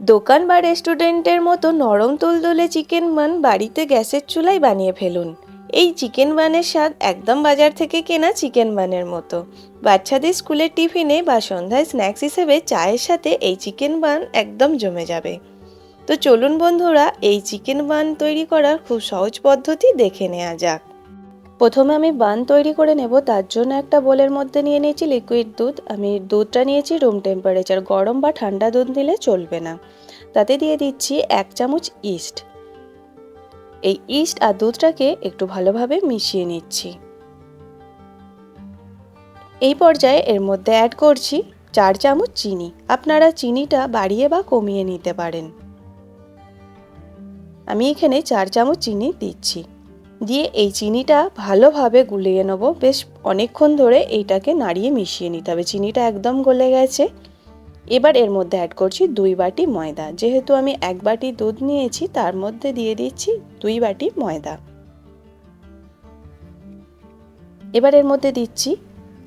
দোকান বা রেস্টুরেন্টের মতো নরম তুলতুলে চিকেন বান বাড়িতে গ্যাসের চুলায় বানিয়ে ফেলুন। এই চিকেন বানের স্বাদ একদম বাজার থেকে কেনা চিকেন বানের মতো। বাচ্চাদের স্কুলের টিফিনে বা সন্ধ্যায় স্ন্যাক্স হিসেবে চায়ের সাথে এই চিকেন বান একদম জমে যাবে। তো চলুন বন্ধুরা, এই চিকেন বান তৈরি করার খুব সহজ পদ্ধতি দেখে নেওয়া যাক। প্রথমে আমি বান তৈরি করে নেব, তার জন্য একটা বোলের মধ্যে নিয়ে নিয়েছি লিকুইড দুধ। আমি দুধটা নিয়েছি রুম টেম্পারেচার গরম বা ঠান্ডা দুধ দিলে চলবে না। তাতে দিয়ে দিচ্ছি এক চামচ ইস্ট এই ইস্ট আর দুধটাকে একটু ভালোভাবে মিশিয়ে নিচ্ছি। এই পর্যায়ে এর মধ্যে অ্যাড করছি চার চামচ চিনি। আপনারা চিনিটা বাড়িয়ে বা কমিয়ে নিতে পারেন। আমি এখানে চার চামচ চিনি দিচ্ছি। দিয়ে এই চিনিটা ভালোভাবে গুলিয়ে নেব। বেশ অনেকক্ষণ ধরে এইটাকে নাড়িয়ে মিশিয়ে নিতে হবে। চিনিটা একদম গলে গেছে। এবার এর মধ্যে অ্যাড করছি দুই বাটি ময়দা। যেহেতু আমি এক বাটি দুধ নিয়েছি, তার মধ্যে দিয়ে দিচ্ছি দুই বাটি ময়দা। এবার এর মধ্যে দিচ্ছি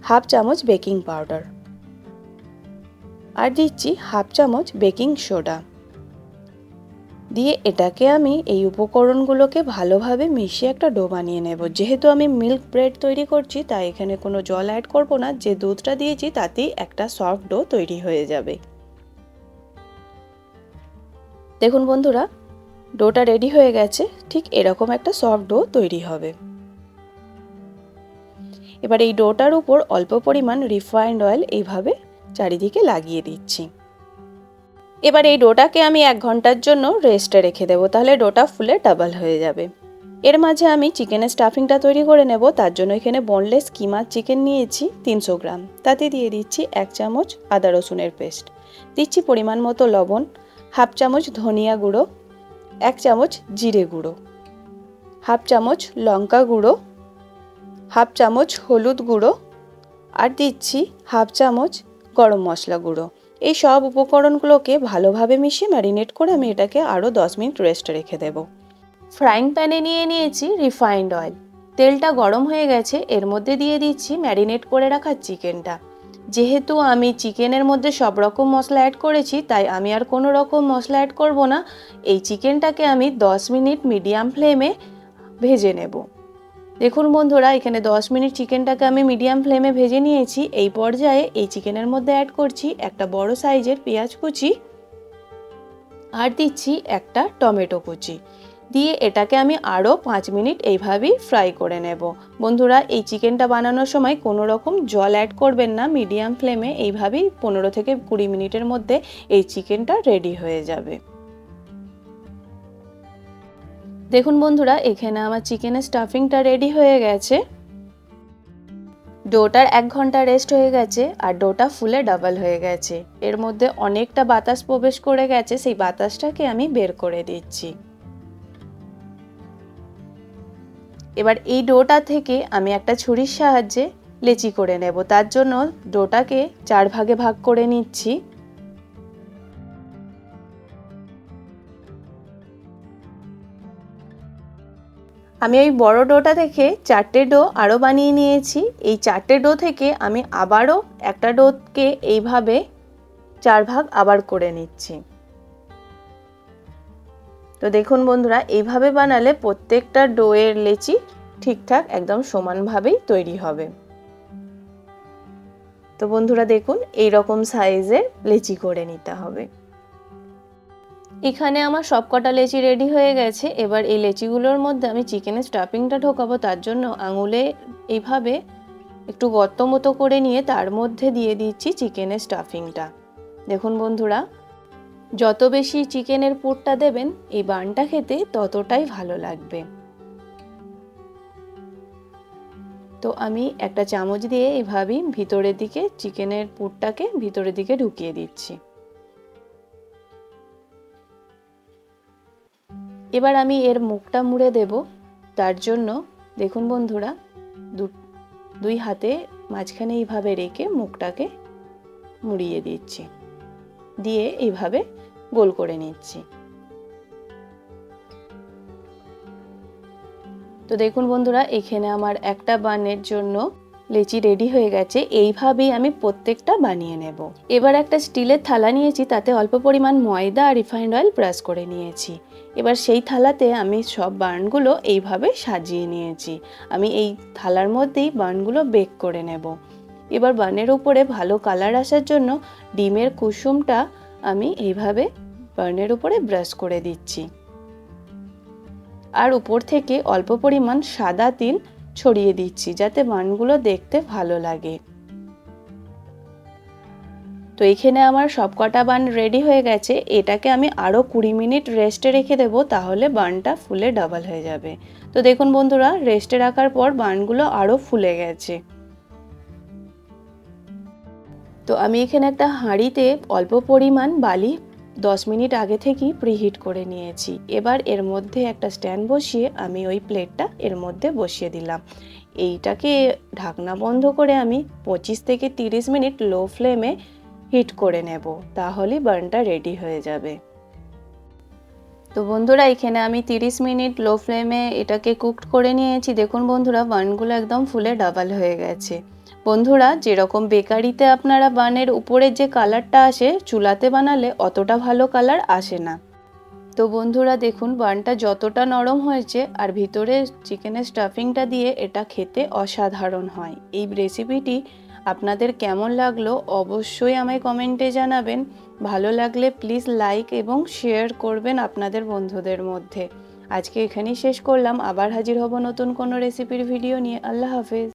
হাফ চামচ বেকিং পাউডার। আর দিচ্ছি হাফ চামচ বেকিং সোডা। দিয়ে এটাকে আমি এই উপকরণগুলোকে ভালোভাবে মিশিয়ে একটা ডো বানিয়ে নেব। যেহেতু আমি মিল্ক ব্রেড তৈরি করছি, তাই এখানে কোনো জল অ্যাড করব না। যে দুধটা দিয়েছি, তাতেই একটা সফট ডো তৈরি হয়ে যাবে। দেখুন বন্ধুরা, ডোটা রেডি হয়ে গেছে। ঠিক এরকম একটা সফট ডো তৈরি হবে। এবার এই ডোটার উপর অল্প পরিমাণ রিফাইন্ড অয়েল এইভাবে চারিদিকে লাগিয়ে দিচ্ছি। এবার এই ডোটাকে আমি এক ঘণ্টার জন্য রেস্টে রেখে দেবো, তাহলে ডোটা ফুলে ডাবল হয়ে যাবে। এর মাঝে আমি চিকেনের স্টাফিংটা তৈরি করে নেব, তার জন্য এখানে বোনলেস কিমার চিকেন নিয়েছি তিনশো গ্রাম। তাতে দিয়ে দিচ্ছি এক চামচ আদা রসুনের পেস্ট। দিচ্ছি পরিমাণ মতো লবণ, হাফ চামচ ধনিয়া গুঁড়ো, এক চামচ জিরে গুঁড়ো, হাফ চামচ লঙ্কা গুঁড়ো, হাফ চামচ হলুদ গুঁড়ো, আর দিচ্ছি হাফ চামচ গরম মশলা গুঁড়ো। এই সব উপকরণগুলোকে ভালোভাবে মিশিয়ে ম্যারিনেট করে আমি এটাকে আরও দশ মিনিট রেস্টে রেখে দেব। ফ্রাইং প্যানে নিয়ে নিয়েছি রিফাইন্ড অয়েল তেলটা গরম হয়ে গেছে, এর মধ্যে দিয়ে দিচ্ছি ম্যারিনেট করে রাখা চিকেনটা। যেহেতু আমি চিকেনের মধ্যে সব রকম মশলা অ্যাড করেছি, তাই আমি আর কোনো রকম মশলা অ্যাড করব না। এই চিকেনটাকে আমি দশ মিনিট মিডিয়াম ফ্লেমে ভেজে নেব। দেখুন বন্ধুরা, এখানে 10 মিনিট চিকেনটাকে আমি মিডিয়াম ফ্লেমে ভেজে নিয়েছি। এই পর্যায়ে এই চিকেনের মধ্যে অ্যাড করছি একটা বড় সাইজের পেঁয়াজ কুচি আর দিচ্ছি একটা টমেটো কুচি। দিয়ে এটাকে আমি আরও পাঁচ মিনিট এইভাবেই ফ্রাই করে নেব। বন্ধুরা, এই চিকেনটা বানানোর সময় কোনো রকম জল অ্যাড করবেন না, মিডিয়াম ফ্লেমে এইভাবেই পনেরো থেকে কুড়ি মিনিটের মধ্যে এই চিকেনটা রেডি হয়ে যাবে। দেখুন বন্ধুরা, এখানে আমার চিকেনের স্টাফিংটা রেডি হয়ে গেছে। ডোটার এক ঘণ্টা রেস্ট হয়ে গেছে আর ডোটা ফুলে ডাবল হয়ে গেছে। এর মধ্যে অনেকটা বাতাস প্রবেশ করে গেছে, সেই বাতাসটাকে আমি বের করে দিচ্ছি। এবার এই ডোটা থেকে আমি একটা ছুরির সাহায্যে লেচি করে নেব। তার জন্য ডোটাকে চার ভাগে ভাগ করে নিচ্ছি। আমি ওই বড় ডোটা থেকে চারটে ডো আরও বানিয়ে নিয়েছি। এই চারটে ডো থেকে আমি আবারও একটা ডোকে এইভাবে চার ভাগ আবার করে নিচ্ছি। তো দেখুন বন্ধুরা, এইভাবে বানালে প্রত্যেকটা ডোয়ের লেচি ঠিকঠাক একদম সমানভাবেই তৈরি হবে। তো বন্ধুরা দেখুন এই রকম সাইজের লেচি করে নিতে হবে। এখানে আমার সব কটা লেচি রেডি হয়ে গেছে। এবার এই লেচিগুলোর মধ্যে আমি চিকেনের স্টাফিংটা ঢোকাবো। তার জন্য আঙুলে এইভাবে একটু গর্ত মতো করে নিয়ে তার মধ্যে দিয়ে দিচ্ছি চিকেনের স্টাফিংটা দেখুন বন্ধুরা, যত বেশি চিকেনের পুরটা দেবেন, এই বানটা খেতে ততটাই ভালো লাগবে। তো আমি একটা চামচ দিয়ে এভাবেই ভিতরের দিকে চিকেনের পুরটাকে ভিতরের দিকে ঢুকিয়ে দিচ্ছি। এবার আমি এর মুখটা মুড়ে দেব। তার জন্য দেখুন বন্ধুরা দুই হাতে মাঝখানে এইভাবে রেখে মুখটাকে মুড়িয়ে দিচ্ছি। দিয়ে এইভাবে গোল করে নিচ্ছি। তো দেখুন বন্ধুরা, এখানে আমার একটা বানের জন্য লেচি রেডি হয়ে গেছে, এইভাবেই আমি প্রত্যেকটা বানিয়ে নেব। এবার একটা স্টিলের থালা নিয়েছি, তাতে অল্প পরিমাণ ময়দা আর রিফাইন্ড অয়েল ব্রাশ করে নিয়েছি। এবার সেই থালাতে আমি সব বার্নগুলো এইভাবে সাজিয়ে নিয়েছি। আমি এই থালার মধ্যেই বার্নগুলো বেক করে নেব। এবার বার্নের উপরে ভালো কালার আসার জন্য ডিমের কুসুমটা আমি এইভাবে বার্নের উপরে ব্রাশ করে দিচ্ছি। আর উপর থেকে অল্প পরিমাণ সাদা তিল ছড়িয়ে দিচ্ছি যাতে বানগুলো দেখতে ভালো লাগে। তো এখানে আমার সব কটা বান রেডি হয়ে গেছে। এটাকে আমি আরও কুড়ি মিনিট রেস্টে রেখে দেবো, তাহলে বানটা ফুলে ডাবল হয়ে যাবে। তো দেখুন বন্ধুরা রেস্টে রাখার পর বানগুলো আরও ফুলে গেছে। তো আমি এখানে একটা হাঁড়িতে অল্প পরিমাণ বালি দশ মিনিট আগে থেকেই প্রিহিট করে নিয়েছি। এবার এর মধ্যে একটা স্ট্যান্ড বসিয়ে আমি ওই প্লেটটা এর মধ্যে বসিয়ে দিলাম। এইটাকে ঢাকনা বন্ধ করে আমি পঁচিশ থেকে তিরিশ মিনিট লো ফ্লেমে হিট করে নেব তাহলেই বার্নটা রেডি হয়ে যাবে। তো বন্ধুরা, এখানে আমি 30 মিনিট লো ফ্লেমে এটাকে কুকড করে নিয়েছি। দেখুন বন্ধুরা বার্নগুলো একদম ফুলে ডাবল হয়ে গেছে। বন্ধুরা, যেরকম বেকারিতে আপনারা বানের উপরে যে কালারটা আসে, চুলাতে বানালে অতটা ভালো কালার আসে না। তো বন্ধুরা, দেখুন, বানটা যতটা নরম হয়েছে আর ভিতরে চিকেনের স্টাফিংটা দিয়ে এটা খেতে অসাধারণ হয়। এই রেসিপিটি আপনাদের কেমন লাগল অবশ্যই আমায় কমেন্টে জানাবেন। ভালো লাগলে প্লিজ লাইক এবং শেয়ার করবেন আপনাদের বন্ধুদের মধ্যে। আজকে এখানেই শেষ করলাম। আবার হাজির হব নতুন কোনো রেসিপির ভিডিও নিয়ে। আল্লাহ হাফেজ।